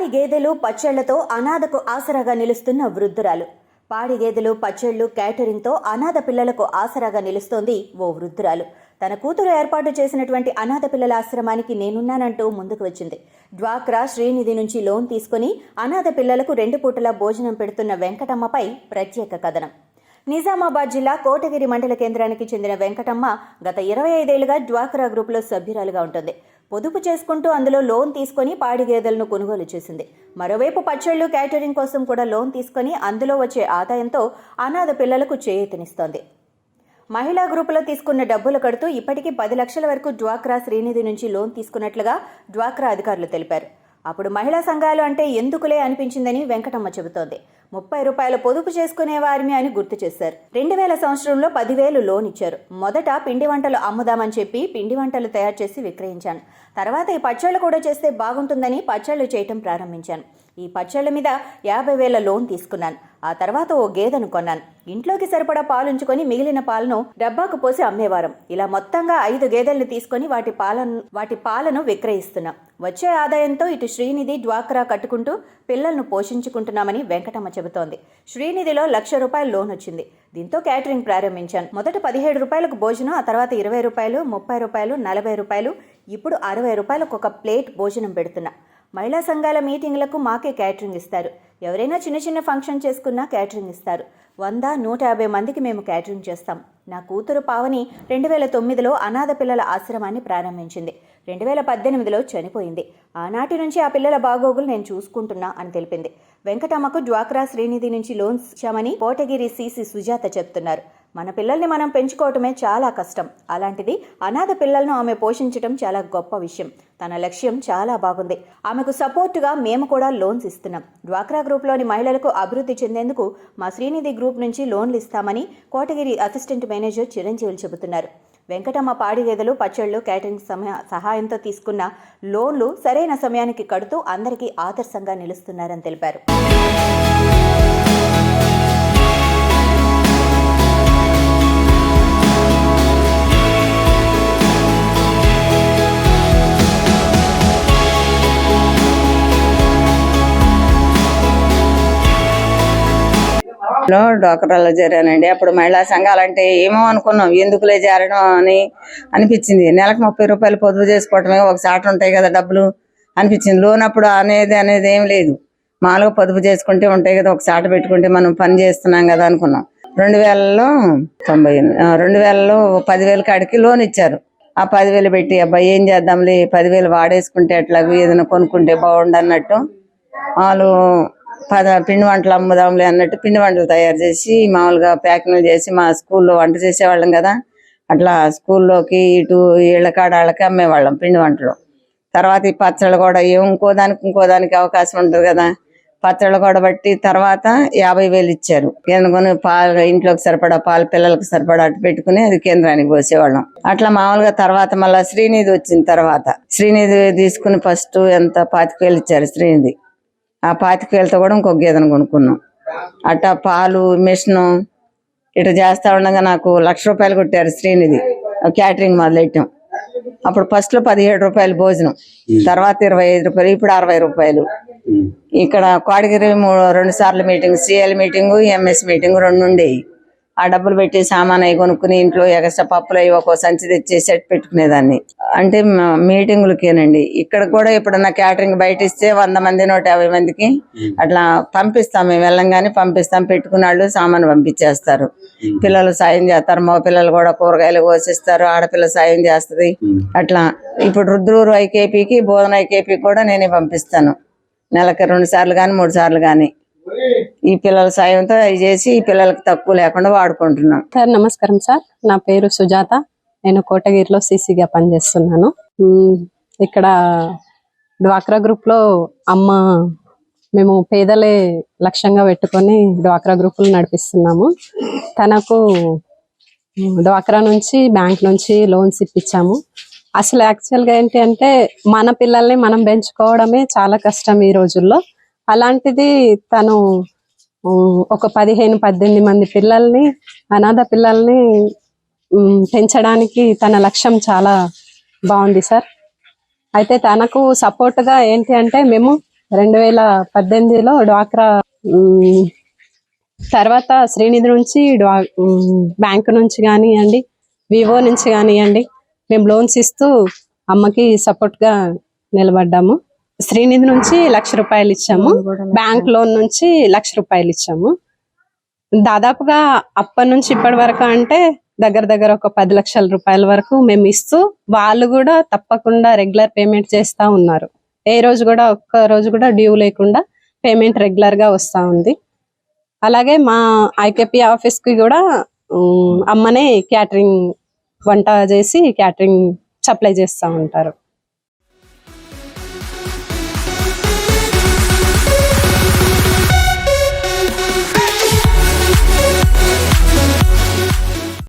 పాడి గేదెలు పచ్చళ్ళతో అనాథకు ఆసరాగా నిలుస్తున్న వృద్ధురాలు. పాడి గేదెలు పచ్చళ్ళు క్యాటరింగ్తో అనాథ పిల్లలకు ఆసరాగా నిలుస్తోంది ఓ వృద్ధురాలు. తన కూతురు ఏర్పాటు చేసినటువంటి అనాథ పిల్లల ఆశ్రమానికి నేనున్నానంటూ ముందుకు వచ్చింది. డ్వాక్రా శ్రీనిధి నుంచి లోన్ తీసుకుని అనాథ పిల్లలకు రెండు పూటల భోజనం పెడుతున్న వెంకటమ్మపై ప్రత్యేక కథనం. నిజామాబాద్ జిల్లా కోటగిరి మండల కేంద్రానికి చెందిన వెంకటమ్మ గత ఇరవై ఐదేళ్ళుగా డ్వాక్రా గ్రూపులో సభ్యురాలుగా ఉంటుంది. పొదుపు చేసుకుంటూ అందులో లోన్ తీసుకొని పాడి గేదెలను కొనుగోలు చేసింది. మరోవైపు పచ్చళ్ళు క్యాటరింగ్ కోసం కూడా లోన్ తీసుకొని అందులో వచ్చే ఆదాయంతో అనాథ పిల్లలకు చేయూతనిస్తోంది. మహిళా గ్రూపులో తీసుకున్న డబ్బులు కడుతూ ఇప్పటికీ పది లక్షల వరకు డ్వాక్రా శ్రీనిధి నుంచి లోన్ తీసుకున్నట్లుగా డ్వాక్రా అధికారులు తెలిపారు. అప్పుడు మహిళా సంఘాలు అంటే ఎందుకులే అనిపించిందని వెంకటమ్మ చెబుతోంది. ముప్పై రూపాయల పొదుపు చేసుకునే వారిని అని గుర్తు చేశారు. రెండు వేల సంవత్సరంలో పదివేలు లోన్ ఇచ్చారు. మొదట పిండి వంటలు అమ్ముదామని చెప్పి పిండి వంటలు తయారు చేసి విక్రయించాను. తర్వాత ఈ పచ్చళ్ళు కూడా చేస్తే బాగుంటుందని పచ్చళ్ళు చేయటం ప్రారంభించాను. ఈ పచ్చళ్ళ మీద యాభై వేల లోన్ తీసుకున్నాను. ఆ తర్వాత ఓ గేదెను కొన్నాను. ఇంట్లోకి సరిపడా పాలుంచుకొని మిగిలిన పాలను డబ్బాకు పోసి అమ్మేవారం. ఇలా మొత్తంగా ఐదు గేదెల్ని తీసుకొని వాటి పాలను వాటి పాలను విక్రయిస్తున్నాం. వచ్చే ఆదాయంతో ఇటు శ్రీనిధి డ్వాక్రా కట్టుకుంటూ పిల్లలను పోషించుకుంటున్నామని వెంకటమ్మ చెబుతోంది. శ్రీనిధిలో లక్ష రూపాయలు లోన్ వచ్చింది. దీంతో క్యాటరింగ్ ప్రారంభించాను. మొదట పదిహేడు రూపాయలకు భోజనం ఆ తర్వాత ఇరవై రూపాయలు ముప్పై రూపాయలు నలభై రూపాయలు ఇప్పుడు అరవై రూపాయలకు ఒక ప్లేట్ భోజనం పెడుతున్నా. మహిళా సంఘాల మీటింగ్లకు మాకే క్యాటరింగ్ ఇస్తారు. ఎవరైనా చిన్న చిన్న ఫంక్షన్ చేసుకున్నా క్యాటరింగ్ ఇస్తారు. వంద నూట యాభై మందికి మేము క్యాటరింగ్ చేస్తాం. నా కూతురు పావని రెండు వేల తొమ్మిదిలో అనాథ పిల్లల ఆశ్రమాన్ని ప్రారంభించింది. రెండు వేల పద్దెనిమిదిలో చనిపోయింది. ఆనాటి నుంచి ఆ పిల్లల బాగోగులు నేను చూసుకుంటున్నా అని తెలిపింది. వెంకటమ్మకు డ్వాక్రా శ్రీనిధి నుంచి లోన్స్ ఇచ్చామని కోటగిరి సిసి సుజాత చెప్తున్నారు. మన పిల్లల్ని మనం పెంచుకోవటమే చాలా కష్టం. అలాంటిది అనాథ పిల్లలను ఆమె పోషించడం చాలా గొప్ప విషయం. తన లక్ష్యం చాలా బాగుంది. ఆమెకు సపోర్టుగా మేము కూడా లోన్స్ ఇస్తున్నాం. డ్వాక్రా గ్రూప్లోని మహిళలకు అభివృద్ధి చెందేందుకు మా శ్రీనిధి గ్రూప్ నుంచి లోన్లు ఇస్తామని కోటగిరి అసిస్టెంట్ మేనేజర్ చిరంజీవులు చెబుతున్నారు. వెంకటమ్మ పాడి గేదెలు పచ్చళ్ళు క్యాటరింగ్ సమయ సహాయంతో తీసుకున్న లోన్లు సరైన సమయానికి కడుతూ అందరికీ ఆదర్శంగా నిలుస్తున్నారని తెలిపారు. లో డోకరాలో చేరానండి అప్పుడు మహిళా సంఘాలంటే ఏమో అనుకున్నాం ఎందుకులే చేరడం అని అనిపించింది. నెలకు ముప్పై రూపాయలు పొదుపు చేసుకోవటమే ఒక చాట ఉంటాయి కదా డబ్బులు అనిపించింది. లోన్ అప్పుడు అనేది అనేది ఏం లేదు. మామూలుగా పొదుపు చేసుకుంటే ఉంటాయి కదా ఒక చాట పెట్టుకుంటే మనం పని చేస్తున్నాం కదా అనుకున్నాం. రెండు వేలలో తొంభై రెండు వేలలో పదివేల కాడికి లోన్ ఇచ్చారు. ఆ పదివేలు పెట్టి అబ్బాయి ఏం చేద్దాంలే పదివేలు వాడేసుకుంటే ఎట్లాగూ ఏదైనా కొనుక్కుంటే బాగుండు అన్నట్టు వాళ్ళు పద పిండి వంటలు అమ్ముదాంలే అన్నట్టు పిండి వంటలు తయారు చేసి మామూలుగా ప్యాకింగ్ చేసి మా స్కూల్లో వంట చేసేవాళ్ళం కదా. అట్లా స్కూల్లోకి ఇటు ఇళ్ళ వాళ్ళకి అమ్మేవాళ్ళం పిండి వంటలు. తర్వాత ఈ పచ్చళ్ళు కూడా ఇంకో దానికి ఇంకో దానికి అవకాశం ఉంటుంది కదా. పచ్చళ్ళు కూడా బట్టి తర్వాత యాభై వేలు ఇచ్చారు. ఎందుకని పాలు ఇంట్లోకి సరిపడా పాలు పిల్లలకు సరిపడా అటు పెట్టుకుని అది కేంద్రానికి పోసేవాళ్ళం. అట్లా మామూలుగా తర్వాత మళ్ళీ శ్రీనిధి వచ్చిన తర్వాత శ్రీనిధి తీసుకుని ఫస్ట్ ఎంత పాతిక వేలు ఇచ్చారు శ్రీనిధి? ఆ పాతిక వేలతో కూడా ఇంకొక గేదెను కొనుక్కున్నాం. అట్టా పాలు మిషన్ ఇటు చేస్తా ఉండగా నాకు లక్ష రూపాయలు కొట్టారు శ్రీనిధి. క్యాటరింగ్ మొదలెట్టాం. అప్పుడు ఫస్ట్లో పదిహేడు రూపాయలు భోజనం తర్వాత ఇరవై ఐదు రూపాయలు ఇప్పుడు అరవై రూపాయలు. ఇక్కడ కోడగిరి మూడు రెండు సార్లు meeting CL meeting MS meeting రెండు ఉండేవి ఆ డబ్బులు పెట్టి సామాన్ అవి కొనుక్కుని ఇంట్లో ఎగస్ట్రా పప్పులు అవి ఒక సంచి తెచ్చి సెట్ పెట్టుకునేదాన్ని. అంటే మ- మీటింగులకేనండి. ఇక్కడ కూడా ఎప్పుడన్నా క్యాటరింగ్ బయట ఇస్తే వంద మంది నూట యాభై మందికి అట్లా పంపిస్తాం. మేము వెళ్ళంగానే పంపిస్తాం. పెట్టుకున్న వాళ్ళు సామాన్ పంపించేస్తారు. పిల్లలు సాయం చేస్తారు. మగ పిల్లలు కూడా కూరగాయలు కోసిస్తారు. ఆడపిల్ల సాయం చేస్తది. అట్లా ఇప్పుడు రుద్రూరు ఐకేపీకి బోధన ఐకేపీ కూడా నేనే పంపిస్తాను. నెలకి రెండు సార్లు కానీ మూడు సార్లు కానీ ఈ పిల్లల సాయంతో అవి చేసి ఈ పిల్లలకు తక్కువ లేకుండా వాడుకుంటున్నాం. సార్ నమస్కారం సార్. నా పేరు సుజాత. నేను కోటగిరిలో సీసీగా పనిచేస్తున్నాను. ఇక్కడ డ్వాక్రా గ్రూప్లో అమ్మ మేము పేదలే లక్ష్యంగా పెట్టుకొని డ్వాక్రా గ్రూపులు నడిపిస్తున్నాము. తనకు డ్వాక్రా నుంచి బ్యాంక్ నుంచి లోన్స్ ఇప్పించాము. అసలు యాక్చువల్గా ఏంటి అంటే మన పిల్లల్ని మనం పెంచుకోవడమే చాలా కష్టం ఈ రోజుల్లో. అలాంటిది తను ఒక పదిహేను పద్దెనిమిది మంది పిల్లల్ని అనాథ పిల్లల్ని పెంచడానికి తన లక్ష్యం చాలా బాగుంది సార్. అయితే తనకు సపోర్ట్గా ఏంటి అంటే మేము రెండు వేల పద్దెనిమిదిలో డ్వాక్రా తర్వాత శ్రీనిధి నుంచి డ్వా బ్యాంకు నుంచి కానివ్వండి వివో నుంచి కానివ్వండి మేము లోన్స్ ఇస్తూ అమ్మకి సపోర్ట్గా నిలబడ్డాము. శ్రీనిధి నుంచి లక్ష రూపాయలు ఇచ్చాము. బ్యాంక్ లోన్ నుంచి లక్ష రూపాయలు ఇచ్చాము. దాదాపుగా అప్పటి నుంచి ఇప్పటి వరకు అంటే దగ్గర దగ్గర ఒక పది లక్షల రూపాయల వరకు మేము ఇస్తూ వాళ్ళు కూడా తప్పకుండా రెగ్యులర్ పేమెంట్ చేస్తా ఉన్నారు. ఏ రోజు కూడా ఒక్క రోజు కూడా డ్యూ లేకుండా పేమెంట్ రెగ్యులర్గా వస్తా ఉంది. అలాగే మా ఐకేపీ ఆఫీస్కి కూడా అమ్మనే క్యాటరింగ్ వంట చేసి క్యాటరింగ్ సప్లై చేస్తూ ఉంటారు.